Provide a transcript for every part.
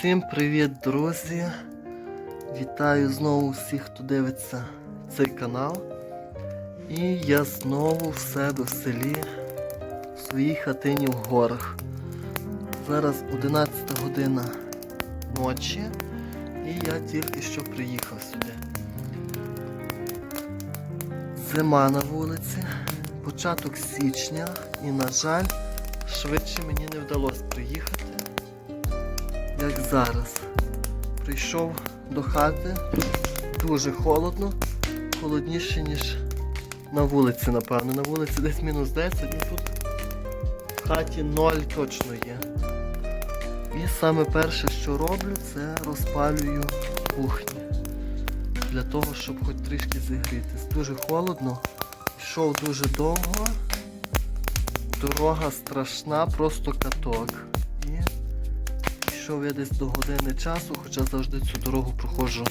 Всім привіт, друзі! Вітаю знову всіх, хто дивиться цей канал. І я знову в себе в селі, в своїй хатині в горах. Зараз 11 година ночі і я тільки що приїхав сюди. Зима на вулиці, початок січня і, на жаль, швидше мені не вдалося приїхати як зараз. Прийшов до хати, дуже холодно, холодніше, ніж на вулиці, напевно. На вулиці десь мінус 10, і тут в хаті 0 точно є. І саме перше, що роблю, це розпалюю кухню. Для того, щоб хоч трішки зігрітись. Дуже холодно, йшов дуже довго, дорога страшна, просто каток. Пішов я десь до години часу, хоча завжди цю дорогу проходжу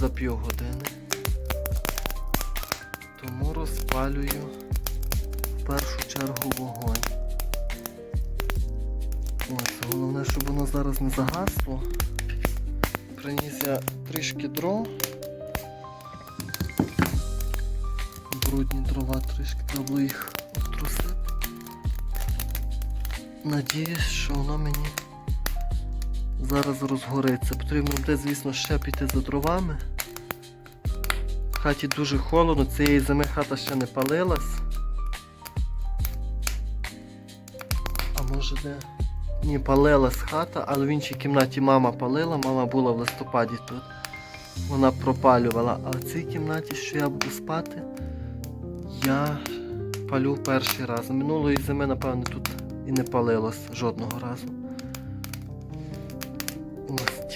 за півгодини. Тому розпалюю в першу чергу вогонь. Ось, головне, щоб воно зараз не загасло. Приніс я трішки дров. Брудні дрова трішки треба їх обтрусити. Надіюсь, що воно мені зараз розгориться. Потрібно буде, звісно, ще піти за дровами. В хаті дуже холодно, цієї зими хата ще не палилась. А може де? Ні, палилась хата, але в іншій кімнаті мама палила, мама була в листопаді тут. Вона пропалювала. А в цій кімнаті, що я буду спати, я палю перший раз. Минулої зими, напевно, тут і не палилось жодного разу.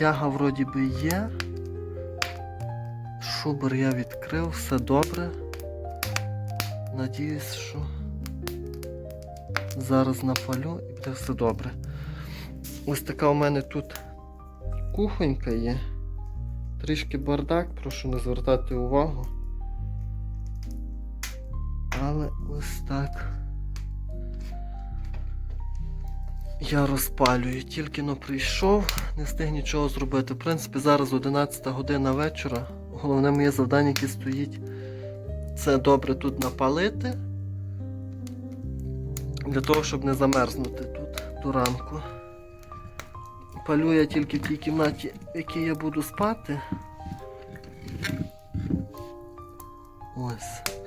Тяга вроді би є. Шубер я відкрив, все добре. Надіюсь, що зараз напалю і буде все добре. Ось така у мене тут кухонька є. Трішки бардак, прошу не звертати увагу. Але ось так. Я розпалюю, тільки но прийшов, не встиг нічого зробити. В принципі, зараз 11 година вечора. Головне моє завдання, яке стоїть, це добре тут напалити. Для того, щоб не замерзнути тут до ранку. Палю я тільки в тій кімнаті, в якій я буду спати. Ось.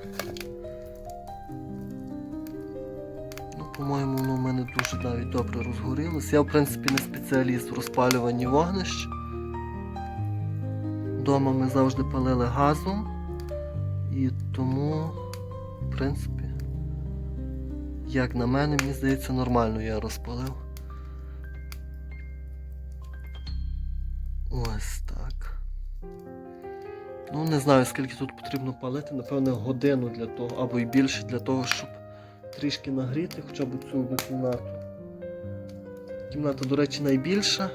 По-моєму, воно в мене дуже навіть добре розгорілося. Я, в принципі, не спеціаліст в розпалюванні вогнищ. Дома ми завжди палили газом. І тому, в принципі, як на мене, мені здається, нормально я розпалив. Ось так. Ну, не знаю, скільки тут потрібно палити, напевно, годину для того, або й більше для того, щоб трішки нагріти хоча б цю одну кімнату. Кімната, до речі, найбільша,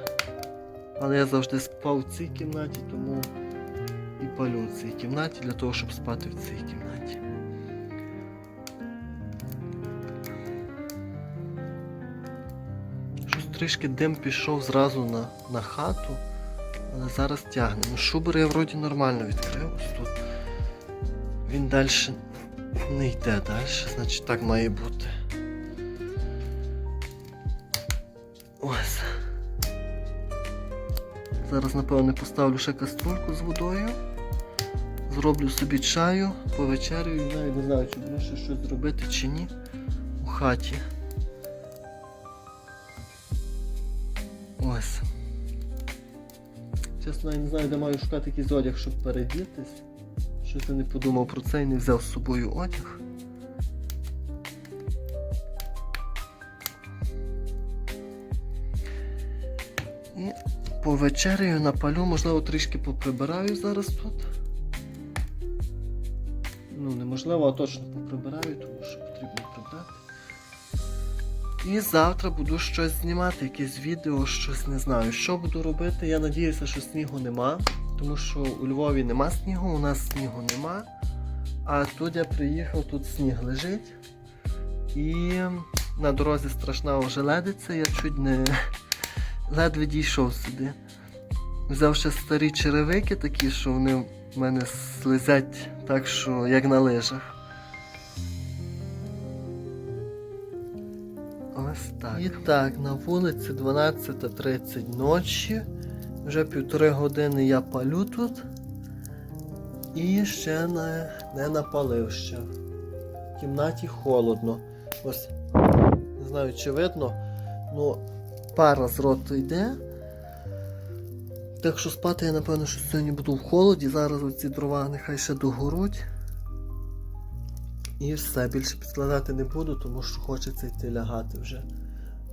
але я завжди спав в цій кімнаті, тому і палю в цій кімнаті для того, щоб спати в цій кімнаті. Щось трішки дим пішов зразу на, на хату, але зараз тягне. Ну, шубер я вроді нормально відкрив. Ось тут. Він далі не йде далі, значить так має бути. Ось. Зараз, напевно, поставлю ще каструльку з водою. Зроблю собі чаю, повечерю і навіть не знаю, чи буде ще щось зробити чи ні у хаті. Ось. Чесно, я не знаю, де маю шукати якийсь одяг, щоб передітись. Щось я не подумав про це і не взяв з собою одяг. І повечеряю напалю, можливо, трішки поприбираю зараз тут. Ну, неможливо, а точно поприбираю, тому що потрібно прибрати. І завтра буду щось знімати, якесь відео, щось не знаю, що буду робити. Я надіюся, що снігу нема, тому що у Львові нема снігу, у нас снігу нема. А тут я приїхав, тут сніг лежить. І на дорозі страшна ожеледиця, я чуть не, ледве дійшов сюди. Взяв ще старі черевики такі, що вони в мене слизять так, що як на лижах. Ось так. І так, на вулиці 12.30 ночі. Вже півтори години я палю тут. І ще не, не напалив ще. В кімнаті холодно. Ось, не знаю, чи видно, ну пара з роту йде. Так що спати я напевно, що сьогодні буду в холоді. Зараз оці дрова нехай ще догоруть. І все, більше підкладати не буду, тому що хочеться йти лягати вже.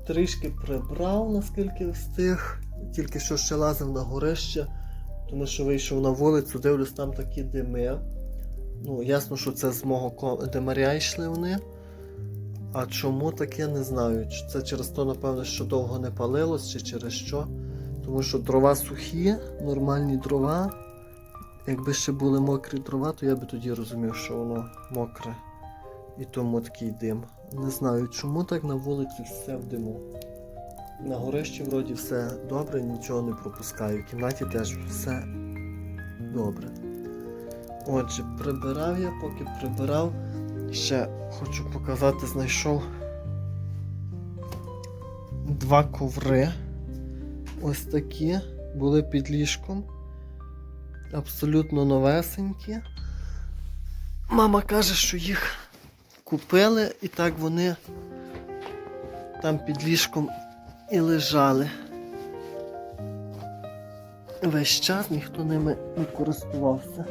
Трішки прибрав, наскільки встиг, тільки що ще лазив на горище, тому що вийшов на вулицю, дивлюсь, там такі дими. Ну, ясно, що це з мого димаря йшли вони. А чому таке не знаю. Чи це через то, напевно, що довго не палилось, чи через що. Тому що дрова сухі, нормальні дрова. Якби ще були мокрі дрова, то я би тоді розумів, що воно мокре. І тому такий дим. Не знаю, чому так на вулиці все в диму. На горищі вроді все добре, нічого не пропускаю. В кімнаті теж все добре. Отже, прибирав я, поки прибирав. Ще хочу показати, знайшов два коври. Ось такі були під ліжком. Абсолютно новесенькі. Мама каже, що їх купили і так вони там під ліжком і лежали. Весь час ніхто ними не користувався.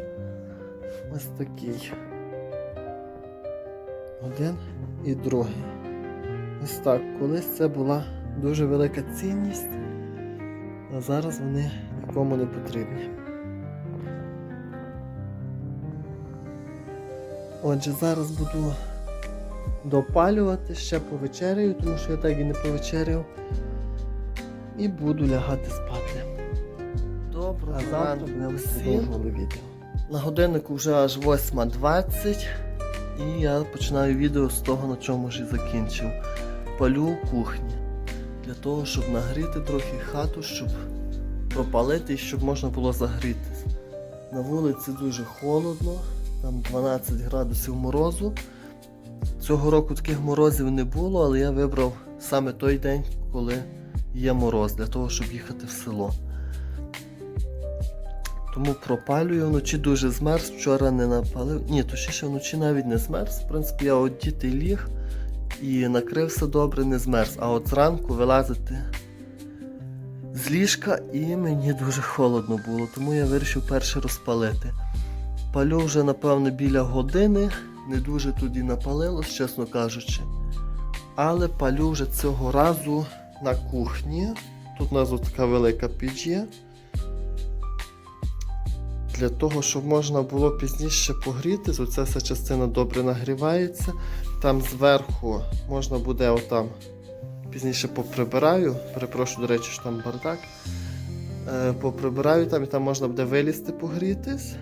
Ось такий. Один і другий. Ось так. Колись це була дуже велика цінність, а зараз вони нікому не потрібні. Отже, зараз буду допалювати, ще повечеряю, тому що я так і не повечеряв. І буду лягати спати. Добре, а завтра будемо продовжували відео. На годиннику вже аж 8.20 і я починаю відео з того, на чому ж і закінчив. Палю кухні. Для того, щоб нагріти трохи хату, щоб пропалити і щоб можна було загрітися. На вулиці дуже холодно, там 12 градусів морозу. Цього року таких морозів не було, але я вибрав саме той день, коли є мороз, для того, щоб їхати в село. Тому пропалюю, вночі дуже змерз, вчора не напалив. Ні, точніше вночі навіть не змерз. В принципі, я одітий ліг і накрився добре, не змерз. А от зранку вилазити з ліжка і мені дуже холодно було, тому я вирішив перше розпалити. Палю вже, напевно, біля години, не дуже тоді напалилось, чесно кажучи. Але палю вже цього разу на кухні. Тут у нас от така велика піч є. Для того, щоб можна було пізніше погрітись, оця вся частина добре нагрівається. Там зверху можна буде отам пізніше поприбираю. Перепрошую, до речі, що там бардак. Е, поприбираю там і там можна буде вилізти погрітись.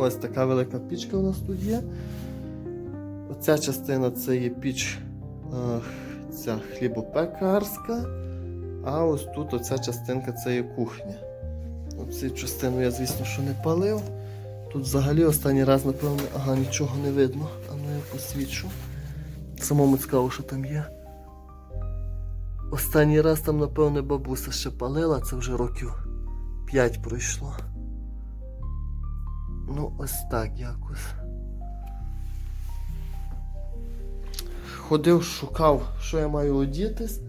Ось така велика пічка у нас тут є. Оця частина це є піч е, ця хлібопекарська. А ось тут оця частинка це є кухня. Оцю частину я, звісно, що не палив. Тут взагалі останній раз, напевно, ага, нічого не видно. А ну я посвічу. Самому цікаво, що там є. Останній раз там, напевне, бабуся ще палила, це вже років 5 пройшло. Ну, ось так якось. Ходив, шукав, що я маю одітись,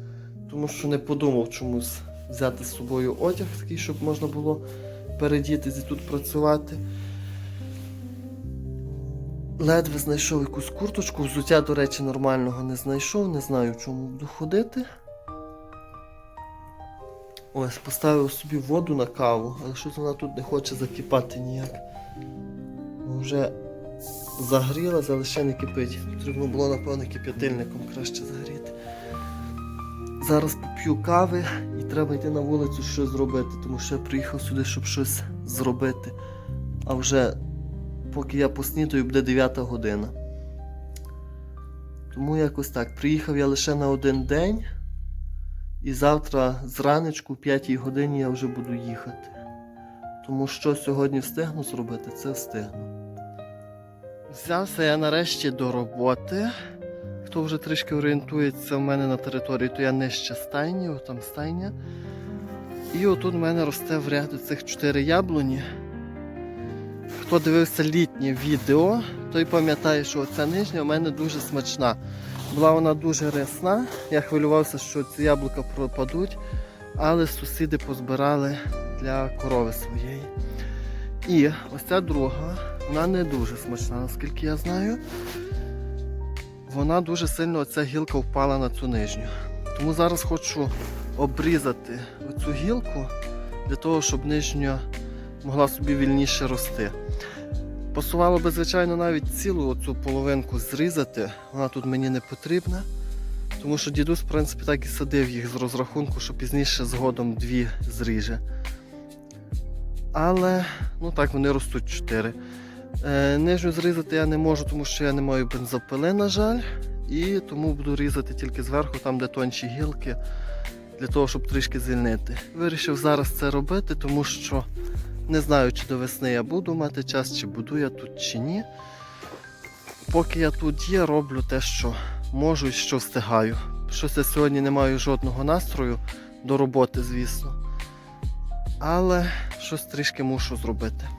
тому що не подумав чомусь взяти з собою одяг такий, щоб можна було передітись і тут працювати. Ледве знайшов якусь курточку, взуття, до речі, нормального не знайшов, не знаю, чому буду ходити. Ось, поставив собі воду на каву, але щось вона тут не хоче закипати ніяк. Вже загрілася, але ще не кипить. Потрібно було, напевно, кип'ятильником краще загріти. Зараз поп'ю кави і треба йти на вулицю щось зробити, тому що я приїхав сюди, щоб щось зробити. А вже поки я поснідаю, буде 9 година. Тому якось так. Приїхав я лише на один день. І завтра зранечку, в 5 годині, я вже буду їхати. Тому що сьогодні встигну зробити, це встигну. Взявся я нарешті до роботи. Хто вже трішки орієнтується в мене на території, то я нижче стайні, там стайня. І отут в мене росте в ряду цих чотири яблуні. Хто дивився літнє відео, той пам'ятає, що оця нижня у мене дуже смачна. Була вона дуже рясна. Я хвилювався, що ці яблука пропадуть, але сусіди позбирали для корови своєї. І ось ця друга, вона не дуже смачна, наскільки я знаю. Вона дуже сильно, оця гілка впала на цю нижню. Тому зараз хочу обрізати оцю гілку для того, щоб нижня могла собі вільніше рости. Посувало би, звичайно, навіть цілу оцю половинку зрізати. Вона тут мені не потрібна. Тому що дідусь, в принципі, так і садив їх з розрахунку, що пізніше згодом дві зріже. Але, ну так, вони ростуть чотири. Е, нижню зрізати я не можу, тому що я не маю бензопили, на жаль. І тому буду різати тільки зверху, там, де тонші гілки, для того, щоб трішки звільнити. Вирішив зараз це робити, тому що не знаю, чи до весни я буду мати час, чи буду я тут, чи ні. Поки я тут є, роблю те, що можу і що встигаю. Щось я сьогодні не маю жодного настрою до роботи, звісно. Але щось трішки мушу зробити.